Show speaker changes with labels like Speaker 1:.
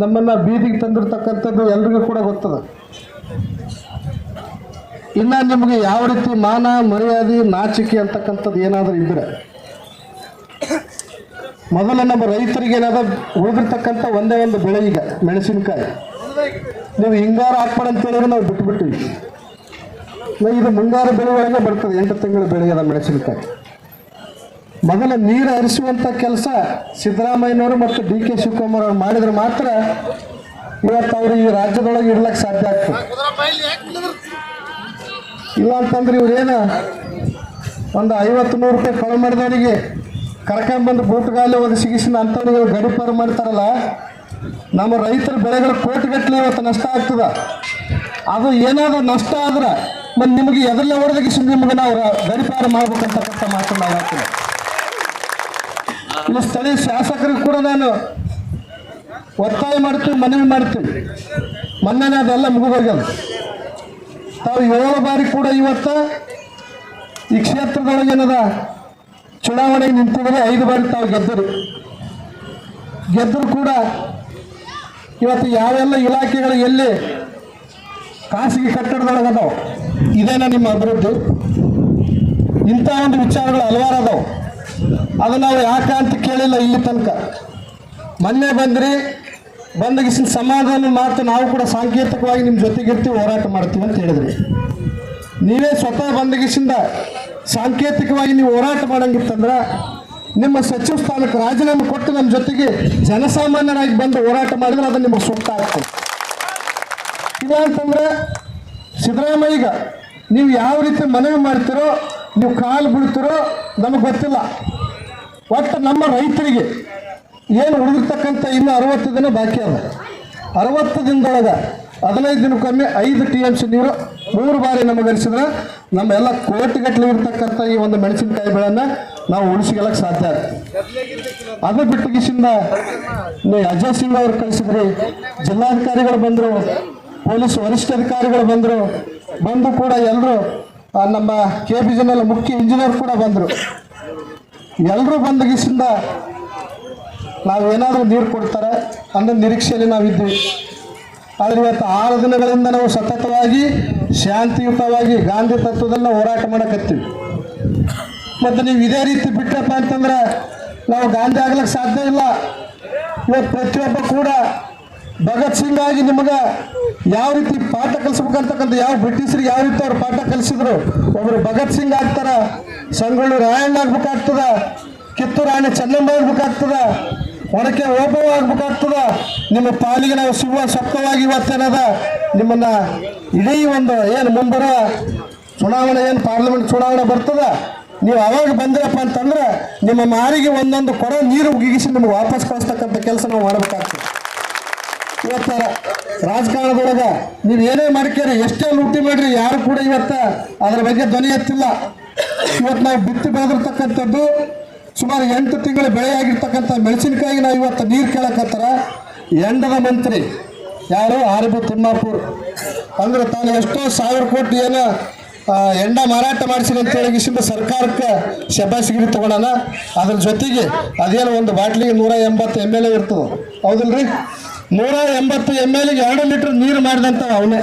Speaker 1: ನಮ್ಮನ್ನ ಬೀದಿಗೆ ತಂದಿರ್ತಕ್ಕಂಥದ್ದು ಎಲ್ರಿಗೂ ಕೂಡ ಗೊತ್ತದ. ಇನ್ನು ನಿಮಗೆ ಯಾವ ರೀತಿ ಮಾನ, ಮರ್ಯಾದೆ, ನಾಚಿಕೆ ಅಂತಕ್ಕಂಥದ್ದು ಏನಾದರೂ ಇದ್ರೆ, ಮೊದಲು ನಮ್ಮ ರೈತರಿಗೆ ಏನಾದ್ರೂ ಉಳಿದಿರ್ತಕ್ಕಂಥ ಒಂದೇ ಒಂದು ಬೆಳೆ ಈಗ, ಮೆಣಸಿನಕಾಯಿ. ನೀವು ಹಿಂಗಾರು ಹಾಕ್ಬೇಡ ಅಂತ ಹೇಳಿದ್ರೆ ನಾವು ಬಿಟ್ಬಿಟ್ಟಿವಿ. ಇದು ಮುಂಗಾರು ಬೆಳೆ ಒಳಗೆ ಬರ್ತದೆ, ಎಂಟು ತಿಂಗಳು ಬೆಳೆಯದ ಮೆಣಸಿನಕಾಯಿ. ಮೊದಲ ನೀರು ಹರಿಸುವಂಥ ಕೆಲಸ ಸಿದ್ದರಾಮಯ್ಯನವರು ಮತ್ತು ಡಿ ಕೆ ಶಿವಕುಮಾರ್ ಅವರು ಮಾಡಿದ್ರೆ ಮಾತ್ರ ಇವತ್ತು ಅವರು ಈ ರಾಜ್ಯದೊಳಗೆ ಇಡ್ಲಕ್ಕೆ ಸಾಧ್ಯ ಆಗ್ತದೆ. ಇಲ್ಲ ಅಂತಂದ್ರೆ ಇವ್ರೇನು ಒಂದು ಐವತ್ತು ನೂರು ರೂಪಾಯಿ ಕೊಳ ಮಾಡಿದವರಿಗೆ ಕರ್ಕೊಂಡ್ಬಂದು ಬೂಟ್ಗಾಲಿ ಒದಗಿಸಿಗಿಸಿನ ಅಂಥವ್ರಿಗೆ ಗಡಿಪಾರ ಮಾಡ್ತಾರಲ್ಲ, ನಮ್ಮ ರೈತರ ಬೆಳೆಗಳು ಕೋಟಿಗಟ್ಟಲೆ ಇವತ್ತು ನಷ್ಟ ಆಗ್ತದ. ಅದು ಏನಾದರೂ ನಷ್ಟ ಆದ್ರೆ, ಮತ್ತು ನಿಮಗೆ ಎದರಲ್ಲೇ ಹೊಡೆದಗಿಸಿ ನಿಮಗೆ ನಾವು ಗಡಿಪಾರು ಮಾಡ್ಬೇಕಂತಕ್ಕಂಥ ಮಾತನ್ನು ನಾವು ಇಲ್ಲಿ ಸ್ಥಳೀಯ ಶಾಸಕರಿಗೆ ಕೂಡ ನಾನು ಒತ್ತಾಯ ಮಾಡ್ತೀವಿ, ಮನವಿ ಮಾಡ್ತೀವಿ. ಮೊನ್ನೆ ಅದೆಲ್ಲ ಮುಗಿದೋಗ್ಯದ. ತಾವು ಏಳು ಬಾರಿ ಕೂಡ ಇವತ್ತ ಈ ಕ್ಷೇತ್ರದೊಳಗೇನದ ಚುನಾವಣೆಗೆ ನಿಂತಿದ್ರೆ ಐದು ಬಾರಿ ತಾವು ಗೆದ್ದರು. ಗೆದ್ದರು ಕೂಡ ಇವತ್ತು ಯಾವೆಲ್ಲ ಇಲಾಖೆಗಳು ಎಲ್ಲಿ ಖಾಸಗಿ ಕಟ್ಟಡದೊಳಗೆ ಅದಾವ, ಇದೇನ ನಿಮ್ಮ ಅಭಿವೃದ್ಧಿ? ಇಂಥ ಒಂದು ವಿಚಾರಗಳು ಹಲವಾರು ಅದಾವ. ಅದು ನಾವು ಯಾಕೆ ಅಂತ ಕೇಳಿಲ್ಲ ಇಲ್ಲಿ ತನಕ. ಮೊನ್ನೆ ಬಂದ್ರಿ ಬಂದಗಿಸಿನ ಸಮಾಧಾನ ಮಾತು ನಾವು ಕೂಡ ಸಾಂಕೇತಿಕವಾಗಿ ನಿಮ್ಮ ಜೊತೆಗಿರ್ತೀವಿ ಹೋರಾಟ ಮಾಡ್ತೀವಿ ಅಂತ ಹೇಳಿದ್ರಿ. ನೀವೇ ಸ್ವತಃ ಬಂದಗಿಸಿಂದ ಸಾಂಕೇತಿಕವಾಗಿ ನೀವು ಹೋರಾಟ ಮಾಡಂಗಿತ್ತಂದ್ರೆ ನಿಮ್ಮ ಸಚಿವ ಸ್ಥಾನಕ್ಕೆ ರಾಜೀನಾಮೆ ಕೊಟ್ಟು ನಮ್ಮ ಜೊತೆಗೆ ಜನಸಾಮಾನ್ಯರಾಗಿ ಬಂದು ಹೋರಾಟ ಮಾಡಿದ್ರೆ ಅದು ನಿಮಗೆ ಸೂಕ್ತ ಆಗ್ತದೆ. ಇಲ್ಲ ಅಂತಂದ್ರೆ ಸಿದ್ದರಾಮಯ್ಯಗ ನೀವು ಯಾವ ರೀತಿ ಮನವಿ ಮಾಡ್ತೀರೋ ನೀವು ಕಾಲು ಬಿಡ್ತಿರೋ ನಮಗೆ ಗೊತ್ತಿಲ್ಲ. ಒಟ್ಟು ನಮ್ಮ ರೈತರಿಗೆ ಏನು ಉಳಿದಿರ್ತಕ್ಕಂಥ ಇನ್ನು ಅರವತ್ತು ದಿನ ಬಾಕಿ ಅದ. ಅರವತ್ತು ದಿನದೊಳಗೆ ಹದಿನೈದು ದಿನಕ್ಕೊಮ್ಮೆ ಐದು ಟಿ ಎಂ ಸಿ ನೀರು ಮೂರು ಬಾರಿ ನಮಗೆ ಹರಿಸಿದ್ರೆ ನಮ್ಮೆಲ್ಲ ಕೋಟಿಗಟ್ಟಲೆ ಇರ್ತಕ್ಕಂಥ ಈ ಒಂದು ಮೆಣಸಿನಕಾಯಿ ಬೆಳೆಯನ್ನು ನಾವು ಉಳಿಸಿಕೊಳ್ಳಕ್ಕೆ ಸಾಧ್ಯ ಅದು ಬಿಟ್ಟು ಗಿಸಿಂದ ನೀವು ಅಜಯ್ ಸಿಂಗ್ ಅವ್ರು ಕಳಿಸಿದ್ರಿ, ಜಿಲ್ಲಾಧಿಕಾರಿಗಳು ಬಂದರು, ಪೊಲೀಸ್ ವರಿಷ್ಠಾಧಿಕಾರಿಗಳು ಬಂದರು, ಬಂದು ಕೂಡ ಎಲ್ಲರೂ ನಮ್ಮ ಕೆ ಬಿ ಜಿನಲ್ಲಿ ಮುಖ್ಯ ಇಂಜಿನಿಯರ್ ಕೂಡ ಬಂದರು. ಎಲ್ಲರೂ ಗಿಸಿಂದ ನಾವೇನಾದರೂ ನೀರು ಕೊಡ್ತಾರೆ ಅನ್ನೋ ನಿರೀಕ್ಷೆಯಲ್ಲಿ ನಾವಿದ್ವಿ ಆದರೆ ಇವತ್ತು ಆರು ದಿನಗಳಿಂದ ನಾವು ಸತತವಾಗಿ, ಶಾಂತಿಯುತವಾಗಿ ಗಾಂಧಿ ತತ್ವದಲ್ಲಿ ನಾವು ಹೋರಾಟ ಮಾಡಕತ್ತೀವಿ. ಮತ್ತು ನೀವು ಇದೇ ರೀತಿ ಬಿಟ್ಟಪ್ಪ ಅಂತಂದ್ರೆ, ನಾವು ಗಾಂಧಿ ಆಗ್ಲಿಕ್ಕೆ ಸಾಧ್ಯ ಇಲ್ಲ. ಇವತ್ತು ಪ್ರತಿಯೊಬ್ಬ ಕೂಡ ಭಗತ್ ಸಿಂಗ್ ಆಗಿ ನಿಮಗೆ ಯಾವ ರೀತಿ ಪಾಠ ಕಲಿಸ್ಬೇಕಂತಕ್ಕಂಥ ಯಾವ ಬ್ರಿಟಿಷರಿಗೆ ಯಾವ ರೀತಿ ಅವ್ರು ಪಾಠ ಕಲಿಸಿದ್ರು, ಒಬ್ರು ಭಗತ್ ಸಿಂಗ್ ಆಗ್ತಾರ, ಸಂಗೊಳ್ಳಿ ರಾಯಣ್ಣ ಆಗ್ಬೇಕಾಗ್ತದ, ಕಿತ್ತೂರು ರಾಣಿ ಚೆನ್ನಮ್ಮ ಆಗ್ಬೇಕಾಗ್ತದ, ಒಡಕೆ ಓಪವ ಆಗ್ಬೇಕಾಗ್ತದ, ನಿಮ್ಮ ಪಾಲಿಗೆ ನಾವು ಸಿಗುವ ಸಪ್ತವಾಗಿ ಇವತ್ತೇನದ, ನಿಮ್ಮನ್ನ ಇಡೀ ಒಂದು ಏನು ಮುಂಬರುವ ಚುನಾವಣೆ ಏನು ಪಾರ್ಲಿಮೆಂಟ್ ಚುನಾವಣೆ ಬರ್ತದ, ನೀವು ಅವಾಗ ಬಂದಿರಪ್ಪ ಅಂತಂದ್ರೆ ನಿಮ್ಮ ಮಾರಿಗೆ ಒಂದೊಂದು ಕೊಡ ನೀರು ಉಗಿಗಿಸಿ ನಿಮ್ಗೆ ವಾಪಸ್ ಕಳಿಸ್ತಕ್ಕಂಥ ಕೆಲಸ ನಾವು ಮಾಡಬೇಕಾಗ್ತದೆ. ಇವತ್ತ ರಾಜಕಾರಣದೊಳಗ ನೀವು ಏನೇ ಮಾಡ್ಕೇರಿ, ಎಷ್ಟೇ ಲೂಟಿ ಮಾಡ್ರಿ, ಯಾರು ಕೂಡ ಇವತ್ತ ಅದ್ರ ಬಗ್ಗೆ ಧ್ವನಿ ಎತ್ತಿಲ್ಲ. ಇವತ್ತು ನಾವು ಬಿತ್ತಿ ಬೆಳೆದಿರ್ತಕ್ಕಂಥದ್ದು ಸುಮಾರು ಎಂಟು ತಿಂಗಳು ಬೆಳೆ ಆಗಿರ್ತಕ್ಕಂಥ ಮೆಣಸಿನಕಾಯಿ ನಾವು ಇವತ್ತು ನೀರು ಕೇಳಕತ್ತಾರ. ಎಂಡದ ಮಂತ್ರಿ ಯಾರು? R B Timmapur. ಅಂದ್ರೆ ತಾನು ಎಷ್ಟೋ ಸಾವಿರ ಕೋಟಿ ಏನು ಎಂಡ ಮಾರಾಟ ಮಾಡಿಸಿರಿ ಅಂತ ಹೇಳಿ ಗಿಸಿಂದ ಸರ್ಕಾರಕ್ಕೆ ಶಬಾಸಿಗಿರಿ ತಗೊಳ್ಳೋಣ ಅದ್ರ ಜೊತೆಗೆ ಅದೇನು ಒಂದು ಬಾಟ್ಲಿಗೆ ನೂರ ಎಂಬತ್ತು ಎಂ ಎಲ್ ಎ ಇರ್ತದೆ. ಹೌದಿಲ್ರಿ? ನೂರ ಎಂಬತ್ತು ಎಂ ಎಲ್ಗೆ ಎರಡು ಲೀಟರ್ ನೀರು ಮಾಡಿದಂಥ ಅವನೇ.